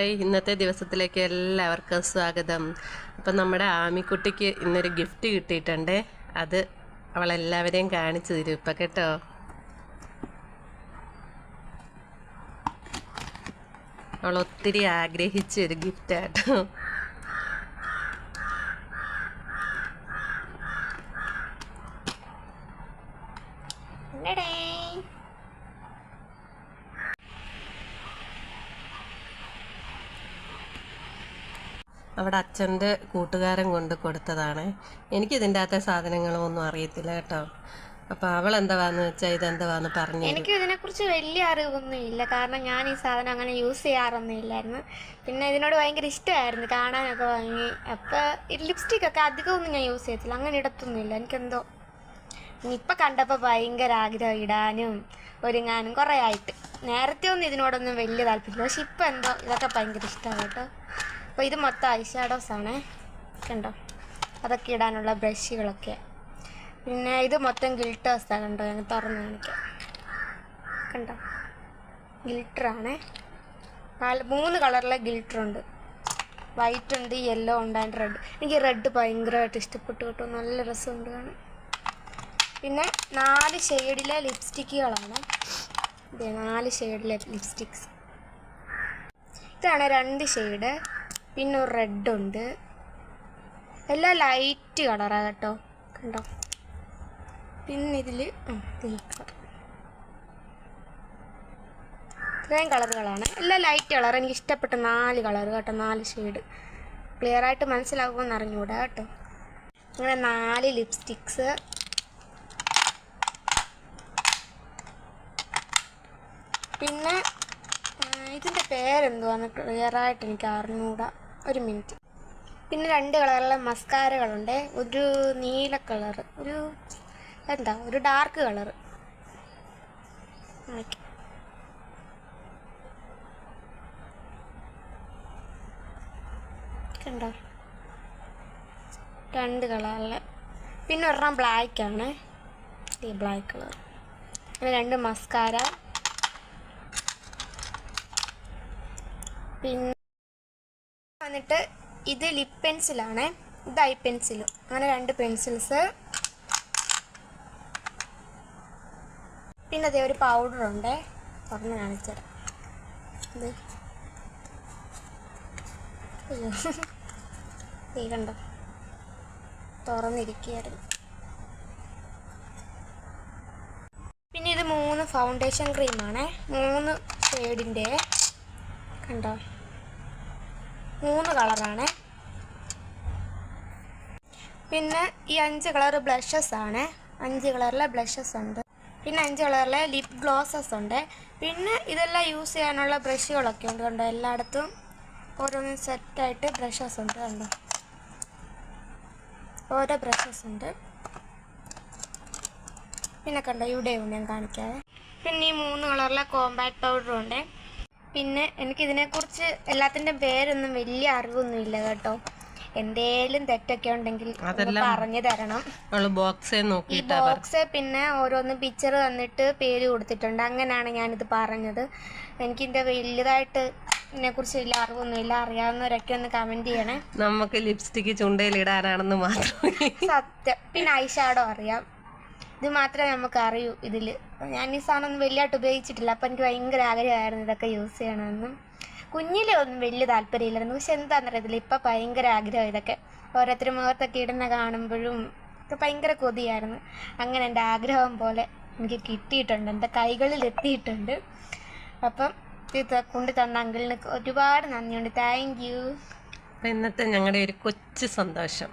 Hi. ഇന്നത്തെ ദിവസത്തിലേക്ക് എല്ലാവർക്കും സ്വാഗതം. അപ്പം നമ്മുടെ ആമിക്കുട്ടിക്ക് ഇന്നൊരു ഗിഫ്റ്റ് കിട്ടിയിട്ടുണ്ട്. അത് അവളെല്ലാവരെയും കാണിച്ചു തരും ഇപ്പം കേട്ടോ. അവൾ ഒത്തിരി ആഗ്രഹിച്ച ഒരു ഗിഫ്റ്റാട്ടോ അവിടെ അച്ഛന്റെ കൂട്ടുകാരൻ കൊണ്ട് കൊടുത്തതാണ്. എനിക്ക് ഇതിന്റെ അകത്തെ സാധനങ്ങളും ഒന്നും അറിയത്തില്ല കേട്ടോ. അപ്പൊ അവൾ എന്താവാന്ന് വെച്ചാൽ ഇതെന്താവാന്ന് പറഞ്ഞു എനിക്ക് ഇതിനെക്കുറിച്ച് വലിയ അറിവൊന്നും ഇല്ല കാരണം ഞാൻ ഈ സാധനം അങ്ങനെ യൂസ് ചെയ്യാറൊന്നും ഇല്ലായിരുന്നു പിന്നെ ഇതിനോട് ഭയങ്കര ഇഷ്ടമായിരുന്നു. കാണാനൊക്കെ വാങ്ങി അപ്പൊ ലിപ്സ്റ്റിക് ഒക്കെ അധികമൊന്നും ഞാൻ യൂസ് ചെയ്യത്തില്ല. അങ്ങനെ ഇടത്തൊന്നുമില്ല. എനിക്കെന്തോ ഇപ്പൊ കണ്ടപ്പോ ഭയങ്കര ആഗ്രഹം ഇടാനും ഒരുങ്ങാനും കുറേ ആയിട്ട്. നേരത്തെ ഒന്നും ഇതിനോടൊന്നും വലിയ താല്പര്യമില്ല. പക്ഷെ ഇപ്പൊ എന്തോ ഇതൊക്കെ ഭയങ്കര ഇഷ്ടമാണ് കേട്ടോ. അപ്പോൾ ഇത് മൊത്തം ഐ ആണ്. കണ്ടോ? അതൊക്കെ ഇടാനുള്ള ബ്രഷുകളൊക്കെ. പിന്നെ ഇത് മൊത്തം ഗിൽട്ടേഴ്സാണ് കണ്ടോ? ഞാൻ തുറന്ന് കാണിക്കാം. കണ്ടോ? ഗിൽട്ടറാണ് നാല് മൂന്ന് കളറിലെ ഗിൽട്ടറുണ്ട് വൈറ്റ് ഉണ്ട് യെല്ലോ ഉണ്ട് ആൻഡ് റെഡ് എനിക്ക് റെഡ് ഭയങ്കരമായിട്ട് ഇഷ്ടപ്പെട്ടു കേട്ടോ. നല്ല രസമുണ്ട് കാണാൻ. പിന്നെ നാല് ഷെയ്ഡിലെ ലിപ്സ്റ്റിക്കുകളാണ് ഇത് നാല് ഷെയ്ഡിലെ ലിപ്സ്റ്റിക്സ് ഇതാണ് രണ്ട് ഷെയ്ഡ് പിന്നെ ഒരു റെഡ് ഉണ്ട് എല്ലാം ലൈറ്റ് കളറാണ് കേട്ടോ. കണ്ടോ? പിന്നെ ഇതിൽ ഇത്രയും കളറുകളാണ് എല്ലാം ലൈറ്റ് കളർ എനിക്ക് ഇഷ്ടപ്പെട്ട നാല് കളർ കേട്ടോ നാല് ഷെയ്ഡ് ക്ലിയർ ആയിട്ട് മനസ്സിലാകുമെന്ന് അറിഞ്ഞൂടാ കേട്ടോ. അങ്ങനെ നാല് ലിപ്സ്റ്റിക്സ് പിന്നെ ഇതിന്റെ പേരെന്തുവാന്ന് ക്ലിയർ ആയിട്ട് എനിക്ക് അറിഞ്ഞുകൂടാ ഒരു മിനിറ്റ്. പിന്നെ രണ്ട് കളറുള്ള മസ്കാരകളുണ്ട്. ഒരു നീല കളർ ഒരു എന്താ ഒരു ഡാർക്ക് കളർ. കണ്ടോ? രണ്ട് കളറിലെ. പിന്നെ ഒരെണ്ണം ബ്ലാക്ക് ആണ്. ഈ ബ്ലാക്ക് കളർ. പിന്നെ രണ്ട് മസ്കാര. പിന്നെ വന്നിട്ട് ഇത് ലിപ് പെൻസിലാണ് ഇത് ഐ പെൻസിലും അങ്ങനെ രണ്ട് പെൻസിൽസ് പിന്നെ അതേ ഒരു പൗഡർ ഉണ്ട്. തുറന്ന് കാണിച്ചുതരാം ഇത്. ഈ കണ്ടോ? തുറന്നിരിക്കുകയായിരുന്നു. പിന്നെ ഇത് മൂന്ന് ഫൗണ്ടേഷൻ ക്രീമാണ് മൂന്ന് ഷെയ്ഡിന്റെ കണ്ടോ മൂന്ന് കളറാണ്. പിന്നെ ഈ അഞ്ച് കളർ ബ്ലഷസ് ആണ്. അഞ്ച് കളറിലെ ബ്ലഷസ് ഉണ്ട്. പിന്നെ അഞ്ച് കളറിലെ ലിപ് ഗ്ലോസസ് ഉണ്ട്. പിന്നെ ഇതെല്ലാം യൂസ് ചെയ്യാനുള്ള ബ്രഷുകളൊക്കെ ഉണ്ട് കണ്ടോ? എല്ലായിടത്തും ഓരോന്നും സെറ്റായിട്ട് ബ്രഷസ് ഉണ്ട് കണ്ടോ? ഓരോ ബ്രഷസ് ഉണ്ട്. പിന്നെ കണ്ടോ? ഇവിടെയുണ്ട് ഞാൻ കാണിക്കാതെ പിന്നെ ഈ മൂന്ന് കളറിലെ കോമ്പാക്ട് പൗഡറും ഉണ്ട്. പിന്നെ എനിക്കിതിനെക്കുറിച്ച് എല്ലാത്തിന്റെ പേരൊന്നും വലിയ അറിവൊന്നുമില്ല കേട്ടോ. എന്തേലും തെറ്റൊക്കെ ഉണ്ടെങ്കിൽ പറഞ്ഞു തരണം. ബോക്സേ ഈ ബോക്സ് പിന്നെ ഓരോന്ന് പിക്ചർ തന്നിട്ട് പേര് കൊടുത്തിട്ടുണ്ട്. അങ്ങനെയാണ് ഞാനിത് പറഞ്ഞത്. എനിക്കിതിന്റെ വലുതായിട്ട് ഇതിനെക്കുറിച്ച് വലിയ അറിവൊന്നുമില്ല. അറിയാവുന്നവരൊക്കെ ഒന്ന് കമന്റ് ചെയ്യണേ. നമുക്ക് ലിപ്സ്റ്റിക് ലിപ്സ്റ്റിക്ക് ചുണ്ടയിലിടാനാണെന്ന് മാത്രം സത്യം. പിന്നെ ഐഷാഡോ അറിയാം. ഇത് മാത്രമേ നമുക്ക് അറിയൂ ഇതിൽ ഞാൻ ഈ സാധനം ഒന്നും വലിയതായിട്ട് ഉപയോഗിച്ചിട്ടില്ല. അപ്പം എനിക്ക് ഭയങ്കര ആഗ്രഹമായിരുന്നു ഇതൊക്കെ യൂസ് ചെയ്യണമെന്നും. കുഞ്ഞിലെ ഒന്നും വലിയ താല്പര്യമില്ലായിരുന്നു. പക്ഷെ എന്താണെന്ന് അറിയത്തില്ല ഇപ്പം ഭയങ്കര ആഗ്രഹം ഇതൊക്കെ. ഓരോരുത്തരും മുഖത്തൊക്കെ ഇടുന്ന കാണുമ്പോഴും ഒക്കെ ഭയങ്കര കൊതിയായിരുന്നു. അങ്ങനെ എന്റെ ആഗ്രഹം പോലെ എനിക്ക് കിട്ടിയിട്ടുണ്ട്. എന്റെ കൈകളിൽ എത്തിയിട്ടുണ്ട്. അപ്പം ഇത് കൊണ്ട് തന്ന അങ്കിളിന് ഒരുപാട് നന്ദിയുണ്ട്. താങ്ക് യു ഇന്നത്തെ ഞങ്ങളുടെ ഒരു കൊച്ചു സന്തോഷം.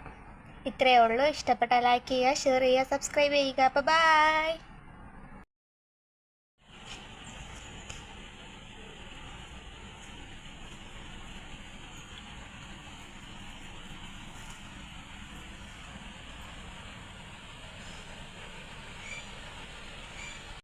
ഇത്രയേ ഉള്ളൂ. ഇഷ്ടപ്പെട്ട ലൈക്ക് ചെയ്യുക ഷെയർ ചെയ്യുക സബ്സ്ക്രൈബ് ചെയ്യുക. അപ്പോൾ ബൈ